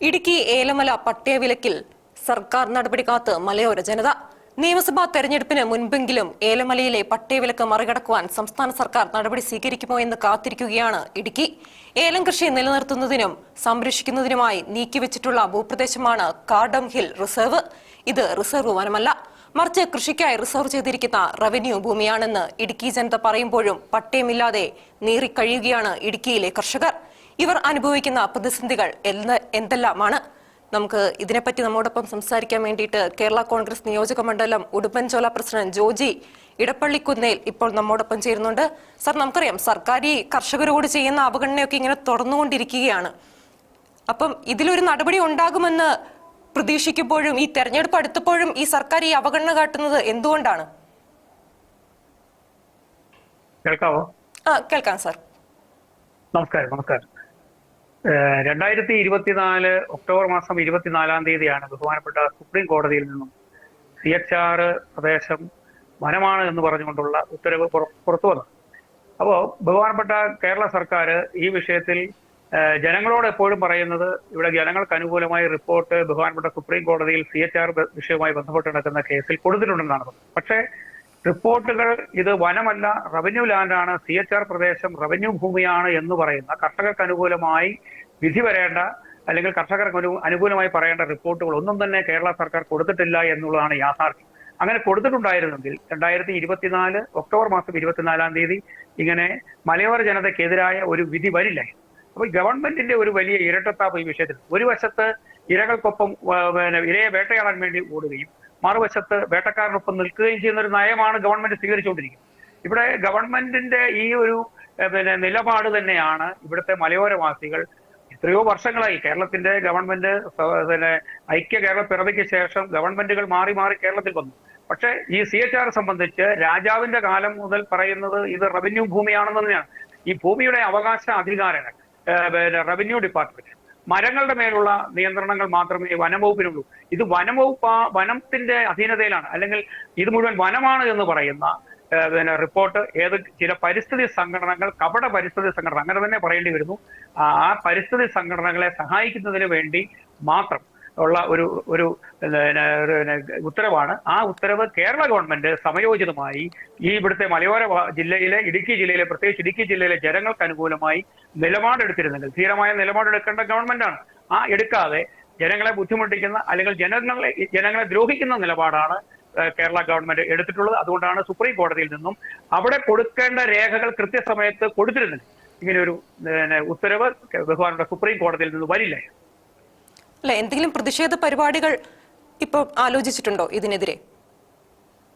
ഇടുക്കി ഏലമല പട്ടയവിലക്കിൽ സർക്കാർ നടപടി കാത്ത് മലയോര ജനത. നിയമസഭാ തെരഞ്ഞെടുപ്പിന് മുൻപെങ്കിലും ഏലമലയിലെ പട്ടയവിലക്ക് മറികടക്കുവാൻ സംസ്ഥാന സർക്കാർ നടപടി സ്വീകരിക്കുമോ എന്ന് കാത്തിരിക്കുകയാണ് ഇടുക്കി. ഏലം കൃഷി നിലനിർത്തുന്നതിനും സംരക്ഷിക്കുന്നതിനുമായി നീക്കിവെച്ചിട്ടുള്ള ഭൂപ്രദേശമാണ് കാർഡം ഹിൽ റിസർവ്. ഇത് റിസർവ് വനമല്ല മറിച്ച് കൃഷിക്കായി റിസർവ് ചെയ്തിരിക്കുന്ന റവന്യൂ ഭൂമിയാണെന്ന് ഇടുക്കി ജനത പറയുമ്പോഴും പട്ടയമില്ലാതെ നീറിക്കഴിയുകയാണ് ഇടുക്കിയിലെ കർഷകർ. ഇവർ അനുഭവിക്കുന്ന പ്രതിസന്ധികൾ എന്ത് എന്തെല്ലാമാണ്? നമുക്ക് ഇതിനെപ്പറ്റി നമ്മോടൊപ്പം സംസാരിക്കാൻ വേണ്ടിയിട്ട് കേരള കോൺഗ്രസ് നിയോജക മണ്ഡലം ഉടുമ്പൻചോല പ്രസിഡന്റ് ജോജി ഇടപ്പള്ളിക്കുന്നേൽ ഇപ്പോൾ നമ്മോടൊപ്പം ചേരുന്നുണ്ട്. സർ നമുക്കറിയാം സർക്കാർ ഈ കർഷകരോട് ചെയ്യുന്ന അവഗണനയൊക്കെ ഇങ്ങനെ തുറന്നുകൊണ്ടിരിക്കുകയാണ്. അപ്പം ഇതിലൊരു നടപടി ഉണ്ടാകുമെന്ന് പ്രതീക്ഷിക്കുമ്പോഴും ഈ തെരഞ്ഞെടുപ്പ് അടുത്തപ്പോഴും ഈ സർക്കാർ ഈ അവഗണന കാട്ടുന്നത് എന്തുകൊണ്ടാണ്? കേൾക്കാവോ? ആ കേൾക്കാം സാർ. നമസ്കാരം നമസ്കാരം. രണ്ടായിരത്തി ഇരുപത്തിനാല് ഒക്ടോബർ മാസം ഇരുപത്തിനാലാം തീയതിയാണ് ബഹുമാനപ്പെട്ട സുപ്രീം കോടതിയിൽ നിന്നും സി എച്ച് ആർ പ്രദേശം വനമാണ് എന്ന് പറഞ്ഞുകൊണ്ടുള്ള ഉത്തരവ് പുറ- പുറത്തു വന്നത്. അപ്പോൾ ബഹുമാനപ്പെട്ട കേരള സർക്കാർ ഈ വിഷയത്തിൽ ജനങ്ങളോട് എപ്പോഴും പറയുന്നത് ഇവിടെ ജനങ്ങൾക്ക് അനുകൂലമായി റിപ്പോർട്ട് ബഹുമാനപ്പെട്ട സുപ്രീം കോടതിയിൽ സി എച്ച് ആർ വിഷയവുമായി ബന്ധപ്പെട്ട് നടക്കുന്ന കേസിൽ കൊടുത്തിട്ടുണ്ടെന്നാണ്. പക്ഷേ റിപ്പോർട്ടുകൾ ഇത് വനമല്ല റവന്യൂ ലാൻഡാണ് സി എച്ച് ആർ പ്രദേശം റവന്യൂ ഭൂമിയാണ് എന്ന് പറയുന്ന കർഷകർക്ക് അനുകൂലമായി വിധി വരേണ്ട അല്ലെങ്കിൽ കർഷകർക്ക് അനു- അനുകൂലമായി പറയേണ്ട റിപ്പോർട്ടുകൾ ഒന്നും തന്നെ കേരള സർക്കാർ കൊടുത്തിട്ടില്ല എന്നുള്ളതാണ് യാഥാർത്ഥ്യം. അങ്ങനെ കൊടുത്തിട്ടുണ്ടായിരുന്നെങ്കിൽ രണ്ടായിരത്തി ഇരുപത്തിനാല് ഒക്ടോബർ മാസം ഇരുപത്തിനാലാം തീയതി ഇങ്ങനെ മലയോര ജനതയ്ക്കെതിരായ ഒരു വിധി വരില്ല അപ്പോൾ ഗവൺമെന്റിന്റെ ഒരു വലിയ ഇരട്ടത്താപ്പ് ഈ വിഷയത്തിൽ. ഒരു വശത്ത് ഇരകൾക്കൊപ്പം പിന്നെ ഇരയെ വേട്ടയാടാൻ വേണ്ടി ഓടുകയും മറുവശത്ത് വേട്ടക്കാരനൊപ്പം നിൽക്കുകയും ചെയ്യുന്ന ഒരു നയമാണ് ഗവൺമെന്റ് സ്വീകരിച്ചുകൊണ്ടിരിക്കുന്നത്. ഇവിടെ ഗവൺമെന്റിന്റെ ഈ ഒരു പിന്നെ നിലപാട് തന്നെയാണ് ഇവിടുത്തെ മലയോരവാസികൾ എത്രയോ വർഷങ്ങളായി കേരളത്തിന്റെ ഗവൺമെന്റ് പിന്നെ ഐക്യ കേരള പിറവിക്ക് ശേഷം ഗവൺമെന്റുകൾ മാറി മാറി കേരളത്തിൽ വന്നു. പക്ഷേ ഈ സി എച്ച് ആർ സംബന്ധിച്ച് രാജാവിന്റെ കാലം മുതൽ പറയുന്നത് ഇത് റവന്യൂ ഭൂമിയാണെന്ന് തന്നെയാണ്. ഈ ഭൂമിയുടെ അവകാശ അധികാരങ്ങൾ റവന്യൂ ഡിപ്പാർട്ട്മെന്റ് മരങ്ങളുടെ മേലുള്ള നിയന്ത്രണങ്ങൾ മാത്രമേ വനംവകുപ്പിനുള്ളൂ. ഇത് വനംവകുപ്പ് വനത്തിന്റെ അധീനതയിലാണ്. അല്ലെങ്കിൽ ഇത് മുഴുവൻ വനമാണ് എന്ന് പറയുന്ന പിന്നെ റിപ്പോർട്ട് ഏത് ചില പരിസ്ഥിതി സംഘടനകൾ കപട പരിസ്ഥിതി സംഘടന അങ്ങനെ തന്നെ പറയേണ്ടി വരുന്നു. ആ പരിസ്ഥിതി സംഘടനകളെ സഹായിക്കുന്നതിന് വേണ്ടി മാത്രം ഉള്ള ഒരു ഒരു ഉത്തരവാണ്. ആ ഉത്തരവ് കേരള ഗവൺമെന്റ് സമയോചിതമായി ഈ ഇവിടുത്തെ മലയോര ജില്ലയിലെ ഇടുക്കി ജില്ലയിലെ പ്രത്യേകിച്ച് ഇടുക്കി ജില്ലയിലെ ജനങ്ങൾക്ക് അനുകൂലമായി നിലപാടെടുത്തിരുന്നെങ്കിൽ ധീരമായ നിലപാടെടുക്കേണ്ട ഗവൺമെന്റാണ്. ആ എടുക്കാതെ ജനങ്ങളെ ബുദ്ധിമുട്ടിക്കുന്ന അല്ലെങ്കിൽ ജനങ്ങളെ ജനങ്ങളെ ദ്രോഹിക്കുന്ന നിലപാടാണ് കേരള ഗവൺമെന്റ് എടുത്തിട്ടുള്ളത്. അതുകൊണ്ടാണ് സുപ്രീം കോടതിയിൽ നിന്നും അവിടെ കൊടുക്കേണ്ട രേഖകൾ കൃത്യസമയത്ത് കൊടുത്തിരുന്നത്. ഇങ്ങനെ ഒരു ഉത്തരവ് ബഹുമാനപ്പെട്ട സുപ്രീം കോടതിയിൽ നിന്ന് വരില്ല. അല്ല എന്തെങ്കിലും പ്രതിഷേധ പരിപാടികൾ ഇപ്പോൾ ആലോചിച്ചിട്ടുണ്ടോ ഇതിനെതിരെ?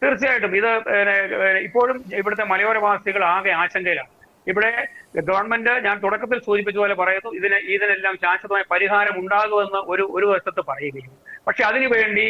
തീർച്ചയായിട്ടും. ഇത് ഇപ്പോഴും ഇവിടുത്തെ മലയോരവാസികൾ ആകെ ആശങ്കയിലാണ്. ഇവിടെ ഗവൺമെന്റ് ഞാൻ തുടക്കത്തിൽ സൂചിപ്പിച്ച പോലെ പറയുന്നു ഇതിന് ഇതിനെല്ലാം ശാശ്വതമായ പരിഹാരം ഉണ്ടാകുമെന്ന് ഒരു ഒരു വശത്ത് പറയുകയും. പക്ഷെ അതിനുവേണ്ടി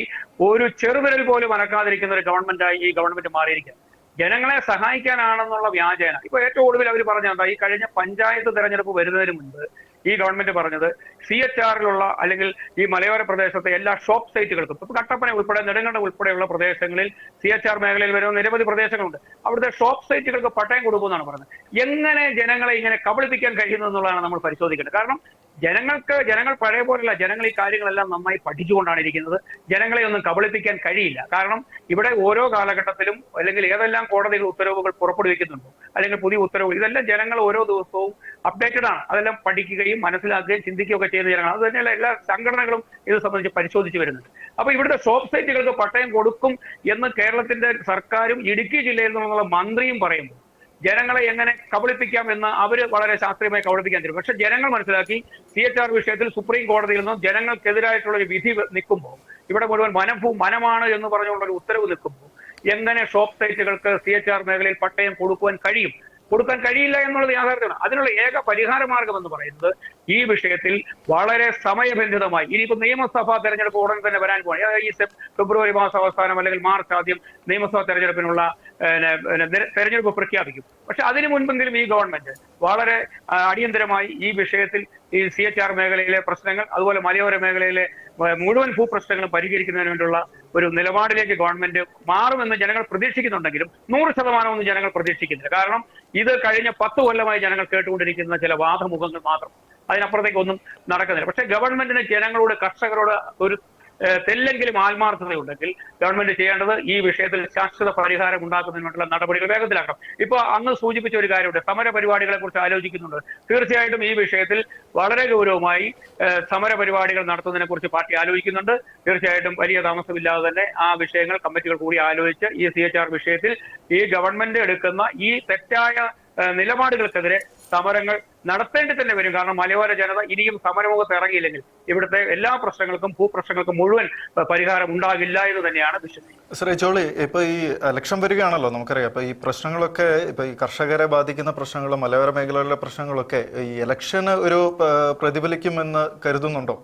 ഒരു ചെറുവിരൽ പോലും അനക്കാതിരിക്കുന്ന ഒരു ഗവൺമെന്റായി ഈ ഗവൺമെന്റ് മാറിയിരിക്കുക ജനങ്ങളെ സഹായിക്കാനാണെന്നുള്ള വ്യാജേന. ഇപ്പൊ ഏറ്റവും ഒടുവിൽ അവർ പറഞ്ഞാൽ ഈ കഴിഞ്ഞ പഞ്ചായത്ത് തെരഞ്ഞെടുപ്പ് വരുന്നതിന് മുൻപ് ഈ ഗവൺമെന്റ് പറഞ്ഞത് സി എച്ച് ആറിലുള്ള അല്ലെങ്കിൽ ഈ മലയോര പ്രദേശത്തെ എല്ലാ ഷോപ്പ് സൈറ്റുകൾക്കും ഇപ്പൊ കട്ടപ്പന ഉൾപ്പെടെ നെടുങ്കണ്ട ഉൾപ്പെടെയുള്ള പ്രദേശങ്ങളിൽ സി എച്ച് ആർ മേഖലയിൽ വരുന്ന നിരവധി പ്രദേശങ്ങളുണ്ട്. അവിടുത്തെ ഷോപ്പ് സൈറ്റുകൾക്ക് പട്ടയം കൊടുക്കുമെന്നാണ് പറയുന്നത്. എങ്ങനെ ജനങ്ങളെ ഇങ്ങനെ കബളിപ്പിക്കാൻ കഴിയുന്നു എന്നുള്ളതാണ് നമ്മൾ പരിശോധിക്കേണ്ടത്. കാരണം ജനങ്ങൾക്ക് ജനങ്ങൾ പഴയ പോലെയല്ല ജനങ്ങൾ ഈ കാര്യങ്ങളെല്ലാം നന്നായി പഠിച്ചുകൊണ്ടാണ് ഇരിക്കുന്നത്. ജനങ്ങളെ ഒന്നും കബളിപ്പിക്കാൻ കഴിയില്ല. കാരണം ഇവിടെ ഓരോ കാലഘട്ടത്തിലും അല്ലെങ്കിൽ ഏതെല്ലാം കോടതികൾ ഉത്തരവുകൾ പുറപ്പെടുവിക്കുന്നുണ്ടോ അല്ലെങ്കിൽ പുതിയ ഉത്തരവുകൾ ഇതെല്ലാം ജനങ്ങൾ ഓരോ ദിവസവും അപ്ഡേറ്റഡ് ആണ്. അതെല്ലാം പഠിക്കുകയും മനസ്സിലാക്കുകയും ചിന്തിക്കുകയും ഒക്കെ ചെയ്യുന്ന ജനങ്ങൾ അത് തന്നെയല്ല എല്ലാ സംഘടനകളും ഇത് സംബന്ധിച്ച് പരിശോധിച്ച് വരുന്നുണ്ട്. അപ്പൊ ഇവിടുത്തെ ഷോപ്പ് സൈറ്റുകൾക്ക് പട്ടയം കൊടുക്കും എന്ന് കേരളത്തിന്റെ സർക്കാരും ഇടുക്കി ജില്ലയിൽ നിന്നുള്ള മന്ത്രിയും പറയുമ്പോൾ ജനങ്ങളെ എങ്ങനെ കബളിപ്പിക്കാം എന്ന് അവർ വളരെ ശാസ്ത്രീയമായി കബളിപ്പിക്കാൻ തരും. പക്ഷെ ജനങ്ങൾ മനസ്സിലാക്കി സി എച്ച് ആർ വിഷയത്തിൽ സുപ്രീം കോടതിയിൽ നിന്നും ജനങ്ങൾക്കെതിരായിട്ടുള്ള ഒരു വിധി നിൽക്കുമ്പോൾ ഇവിടെ മുഴുവൻ മനഭൂ മനമാണ് എന്ന് പറഞ്ഞുകൊണ്ടൊരു ഉത്തരവ് നിൽക്കുമ്പോൾ എങ്ങനെ ഷോപ്പ് സൈറ്റുകൾക്ക് സി എച്ച് ആർ മേഖലയിൽ പട്ടയം കൊടുക്കുവാൻ കഴിയും? കൊടുക്കാൻ കഴിയില്ല എന്നുള്ളത് യാഥാർത്ഥ്യമാണ്. അതിനുള്ള ഏക പരിഹാര മാർഗം എന്ന് പറയുന്നത് ഈ വിഷയത്തിൽ വളരെ സമയബന്ധിതമായി ഇനിയിപ്പോ നിയമസഭാ തെരഞ്ഞെടുപ്പ് ഉടൻ തന്നെ വരാൻ പോകണം ഈ ഫെബ്രുവരി മാസം അവസാനം അല്ലെങ്കിൽ മാർച്ച് ആദ്യം നിയമസഭാ തെരഞ്ഞെടുപ്പിനുള്ള തെരഞ്ഞെടുപ്പ് പ്രഖ്യാപിക്കും. പക്ഷെ അതിനു മുൻപെങ്കിലും ഈ ഗവൺമെന്റ് വളരെ അടിയന്തരമായി ഈ വിഷയത്തിൽ ഈ സി എച്ച് ആർ മേഖലയിലെ പ്രശ്നങ്ങൾ അതുപോലെ മലയോര മേഖലയിലെ മുഴുവൻ ഭൂപ്രശ്നങ്ങളും പരിഹരിക്കുന്നതിന് വേണ്ടിയുള്ള ഒരു നിലപാടിലേക്ക് ഗവൺമെന്റ് മാറുമെന്ന് ജനങ്ങൾ പ്രതീക്ഷിക്കുന്നുണ്ടെങ്കിലും നൂറ് ശതമാനമൊന്നും ജനങ്ങൾ പ്രതീക്ഷിക്കുന്നില്ല. കാരണം ഇത് കഴിഞ്ഞ പത്ത് കൊല്ലമായി ജനങ്ങൾ കേട്ടുകൊണ്ടിരിക്കുന്ന ചില വാദമുഖങ്ങൾ മാത്രം അതിനപ്പുറത്തേക്ക് ഒന്നും നടക്കുന്നില്ല. പക്ഷെ ഗവൺമെന്റിന് ജനങ്ങളോട് കർഷകരോട് ഒരു തെല്ലെങ്കിലും ആത്മാർത്ഥതയുണ്ടെങ്കിൽ ഗവൺമെന്റ് ചെയ്യേണ്ടത് ഈ വിഷയത്തിൽ ശാശ്വത പരിഹാരം ഉണ്ടാക്കുന്നതിന് വേണ്ടിയുള്ള നടപടികൾ വേഗത്തിലാക്കണം. ഇപ്പൊ അന്ന് സൂചിപ്പിച്ച ഒരു കാര്യമുണ്ട്. സമര പരിപാടികളെ കുറിച്ച് ആലോചിക്കുന്നുണ്ട്. തീർച്ചയായിട്ടും ഈ വിഷയത്തിൽ വളരെ ഗൗരവമായി സമര പരിപാടികൾ നടത്തുന്നതിനെ കുറിച്ച് പാർട്ടി ആലോചിക്കുന്നുണ്ട്. തീർച്ചയായിട്ടും വലിയ താമസമില്ലാതെ തന്നെ ആ വിഷയങ്ങൾ കമ്മിറ്റികൾ കൂടി ആലോചിച്ച് ഈ സി എച്ച് ആർ വിഷയത്തിൽ ഈ ഗവൺമെന്റ് എടുക്കുന്ന ഈ തെറ്റായ നിലപാടുകൾക്കെതിരെ സമരങ്ങൾ നടത്തേണ്ടി തന്നെ വരും. കാരണം മലയോര ജനത ഇനിയും സമരമുഖത്ത് ഇറങ്ങിയില്ലെങ്കിൽ ഇവിടുത്തെ എല്ലാ പ്രശ്നങ്ങൾക്കും ഭൂപ്രശ്നങ്ങൾക്കും മുഴുവൻ പരിഹാരം ഉണ്ടാകില്ല എന്ന് തന്നെയാണ് വിശ്വസിക്കുന്നത്. ശ്രീ ജോളി ഇപ്പൊ ഈ ഇലക്ഷൻ വരികയാണല്ലോ നമുക്കറിയാം. അപ്പൊ ഈ പ്രശ്നങ്ങളൊക്കെ ഇപ്പൊ ഈ കർഷകരെ ബാധിക്കുന്ന പ്രശ്നങ്ങളും മലയോര മേഖലകളിലെ പ്രശ്നങ്ങളൊക്കെ ഈ ഇലക്ഷന് ഒരു പ്രതിഫലിക്കുമെന്ന് കരുതുന്നുണ്ടോ?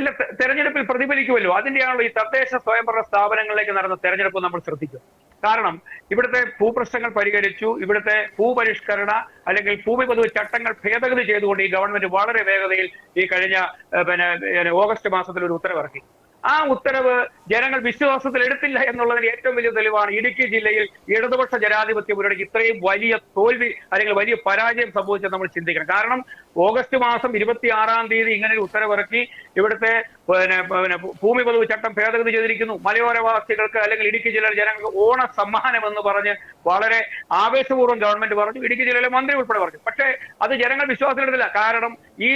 ഇല്ല തെരഞ്ഞെടുപ്പിൽ പ്രതിഫലിക്കുമല്ലോ. അതിന്റെയാണല്ലോ ഈ തദ്ദേശ സ്വയംഭരണ സ്ഥാപനങ്ങളിലേക്ക് നടന്ന തെരഞ്ഞെടുപ്പ് നമ്മൾ ശ്രദ്ധിക്കും കാരണം ഇവിടുത്തെ ഭൂപ്രശ്നങ്ങൾ പരിഹരിച്ചു ഇവിടുത്തെ ഭൂപരിഷ്കരണ അല്ലെങ്കിൽ ഭൂമി പൊതുവെ ചട്ടങ്ങൾ ഭേദഗതി ചെയ്തുകൊണ്ട് ഈ ഗവൺമെന്റ് വളരെ വേഗതയിൽ ഈ കഴിഞ്ഞ പിന്നെ ഓഗസ്റ്റ് മാസത്തിൽ ഒരു ഉത്തരവിറക്കി. ആ ഉത്തരവ് ജനങ്ങൾ വിശ്വാസത്തിൽ എടുത്തില്ല എന്നുള്ളതിന് ഏറ്റവും വലിയ തെളിവാണ് ഇടുക്കി ജില്ലയിൽ ഇടതുപക്ഷ ജനാധിപത്യ മുന്നണിക്ക് ഇത്രയും വലിയ തോൽവി അല്ലെങ്കിൽ വലിയ പരാജയം സംഭവിച്ചത് നമ്മൾ ചിന്തിക്കണം. കാരണം ഓഗസ്റ്റ് മാസം ഇരുപത്തി ആറാം തീയതി ഇങ്ങനെ ഒരു ഉത്തരവിറക്കി ഇവിടുത്തെ പിന്നെ ഭൂമി പതിവ് ചട്ടം ഭേദഗതി ചെയ്തിരിക്കുന്നു. മലയോരവാസികൾക്ക് അല്ലെങ്കിൽ ഇടുക്കി ജില്ലയിലെ ജനങ്ങൾക്ക് ഓണ സമ്മാനം എന്ന് പറഞ്ഞ് വളരെ ആവേശപൂർവം ഗവൺമെന്റ് പറഞ്ഞു. ഇടുക്കി ജില്ലയിലെ മന്ത്രി ഉൾപ്പെടെ പറഞ്ഞു. പക്ഷേ അത് ജനങ്ങൾ വിശ്വാസത്തിലെടുത്തില്ല. കാരണം ഈ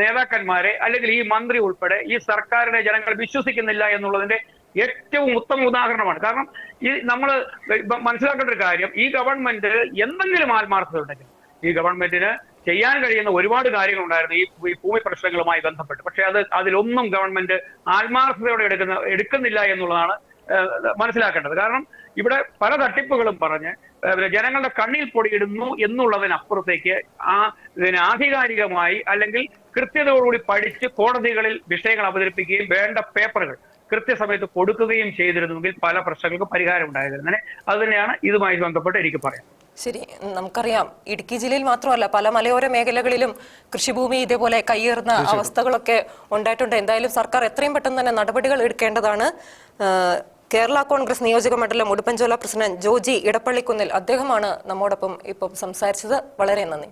നേതാക്കന്മാരെ അല്ലെങ്കിൽ ഈ മന്ത്രി ഉൾപ്പെടെ ഈ സർക്കാരിനെ ജനങ്ങൾ വിശ്വസിക്കുന്നില്ല എന്നുള്ളതിന്റെ ഏറ്റവും ഉത്തമ ഉദാഹരണമാണ്. കാരണം ഈ നമ്മൾ മനസ്സിലാക്കേണ്ട ഒരു കാര്യം ഈ ഗവൺമെന്റ് എന്തെങ്കിലും ആത്മാർത്ഥത ഉണ്ടെങ്കിൽ ഈ ഗവൺമെന്റിന് ചെയ്യാൻ കഴിയുന്ന ഒരുപാട് കാര്യങ്ങളുണ്ടായിരുന്നു ഈ ഈ ഭൂമി പ്രശ്നങ്ങളുമായി ബന്ധപ്പെട്ട്. പക്ഷെ അത് അതിലൊന്നും ഗവൺമെന്റ് ആത്മാർത്ഥതയോടെ എടുക്കുന്ന എടുക്കുന്നില്ല എന്നുള്ളതാണ് മനസ്സിലാക്കേണ്ടത്. കാരണം ഇവിടെ പല തട്ടിപ്പുകളും പറഞ്ഞ് ജനങ്ങളുടെ കണ്ണിൽ പൊടിയിടുന്നു എന്നുള്ളതിനപ്പുറത്തേക്ക് ആ ഇതിന് ആധികാരികമായി അല്ലെങ്കിൽ കൃത്യതയോടുകൂടി പഠിച്ച് കോടതികളിൽ വിഷയങ്ങൾ അവതരിപ്പിക്കുകയും വേണ്ട പേപ്പറുകൾ കൃത്യസമയത്ത് കൊടുക്കുകയും ചെയ്തിരുന്നുവെങ്കിൽ പല പ്രശ്നങ്ങൾക്കും പരിഹാരം ഉണ്ടായിരുന്നതിനെ അത് തന്നെയാണ് ഇതുമായി ബന്ധപ്പെട്ട് എനിക്ക് പറയാം ശരി നമുക്കറിയാം. ഇടുക്കി ജില്ലയിൽ മാത്രമല്ല പല മലയോര മേഖലകളിലും കൃഷിഭൂമി ഇതേപോലെ കയ്യേറുന്ന അവസ്ഥകളൊക്കെ ഉണ്ടായിട്ടുണ്ട്. എന്തായാലും സർക്കാർ എത്രയും പെട്ടെന്ന് തന്നെ നടപടികൾ എടുക്കേണ്ടതാണ്. കേരള കോൺഗ്രസ് നിയോജക മണ്ഡലം ഉടുപ്പഞ്ചോല പ്രസിഡന്റ് ജോജി ഇടപ്പള്ളിക്കുന്നിൽ അദ്ദേഹമാണ് നമ്മോടൊപ്പം ഇപ്പം സംസാരിച്ചത്. വളരെ നന്ദി.